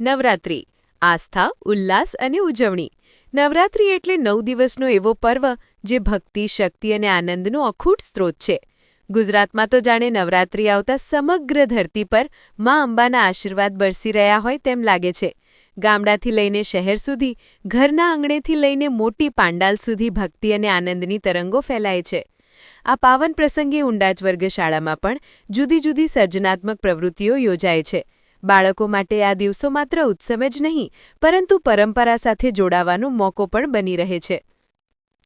નવરાત્રિ, આસ્થા, ઉલ્લાસ અને ઉજવણી. નવરાત્રિ એટલે નવ દિવસનો એવો પર્વ જે ભક્તિ, શક્તિ અને આનંદનો અખૂટ સ્ત્રોત છે. ગુજરાતમાં તો જાણે નવરાત્રિ આવતા સમગ્ર ધરતી પર મા અંબાના આશીર્વાદ બરસી રહ્યા હોય તેમ લાગે છે. ગામડાથી લઈને શહેર સુધી, ઘરના આંગણેથી લઈને મોટી પાંડાલ સુધી ભક્તિ અને આનંદની તરંગો ફેલાય છે. આ પાવન પ્રસંગે ઊંડાજ વર્ગ શાળામાં પણ જુદી જુદી સર્જનાત્મક પ્રવૃત્તિઓ યોજાય છે. બાળકો માટે આ દિવસો માત્ર ઉત્સવ જ નહીં, પરંતુ પરંપરા સાથે જોડાવાનો મોકો પણ બની રહે છે.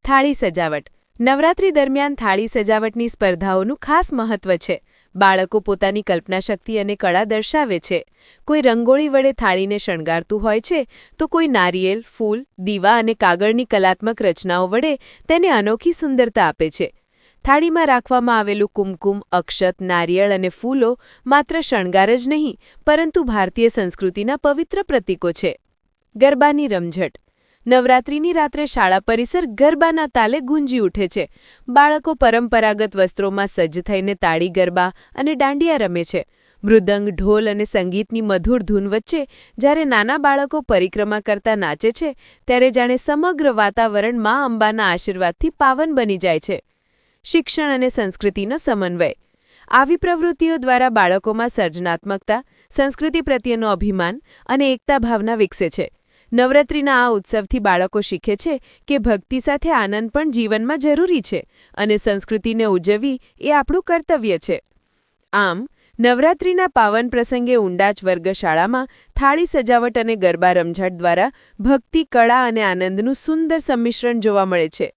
થાળી સજાવટ. નવરાત્રી દરમિયાન થાળી સજાવટની સ્પર્ધાઓનું ખાસ મહત્વ છે. બાળકો પોતાની કલ્પનાશક્તિ અને કળા દર્શાવે છે. કોઈ રંગોળી વડે થાળીને શણગારતું હોય છે, તો કોઈ નારિયેલ, ફૂલ, દીવા અને કાગળની કલાત્મક રચનાઓ વડે તેને અનોખી સુંદરતા આપે છે. થાળીમાં રાખવામાં આવેલું કુમકુમ, અક્ષત, નારિયેળ અને ફૂલો માત્ર શણગાર જ નહીં, પરંતુ ભારતીય સંસ્કૃતિના પવિત્ર પ્રતીકો છે. ગરબાની રમઝટ. નવરાત્રિની રાત્રે શાળા પરિસર ગરબાના તાલે ગુંજી ઉઠે છે. બાળકો પરંપરાગત વસ્ત્રોમાં સજ્જ થઈને તાળી, ગરબા અને દાંડિયા રમે છે. મૃદંગ, ઢોલ અને સંગીતની મધુર ધૂન વચ્ચે જ્યારે નાના બાળકો પરિક્રમા કરતા નાચે છે, ત્યારે જાણે સમગ્ર વાતાવરણ મા અંબાના આશીર્વાદથી પાવન બની જાય છે. શિક્ષણ અને સંસ્કૃતિનો સમન્વય. આવી પ્રવૃત્તિઓ દ્વારા બાળકોમાં સર્જનાત્મકતા, સંસ્કૃતિ પ્રત્યેનો અભિમાન અને એકતા ભાવના વિકસે છે. નવરાત્રિના આ ઉત્સવથી બાળકો શીખે છે કે ભક્તિ સાથે આનંદ પણ જીવનમાં જરૂરી છે અને સંસ્કૃતિને ઉજવવી એ આપણું કર્તવ્ય છે. આમ, નવરાત્રિના પાવન પ્રસંગે ઊંડાચ વર્ગશાળામાં થાળી સજાવટ અને ગરબા રમઝાટ દ્વારા ભક્તિ, કળા અને આનંદનું સુંદર સંમિશ્રણ જોવા મળે છે.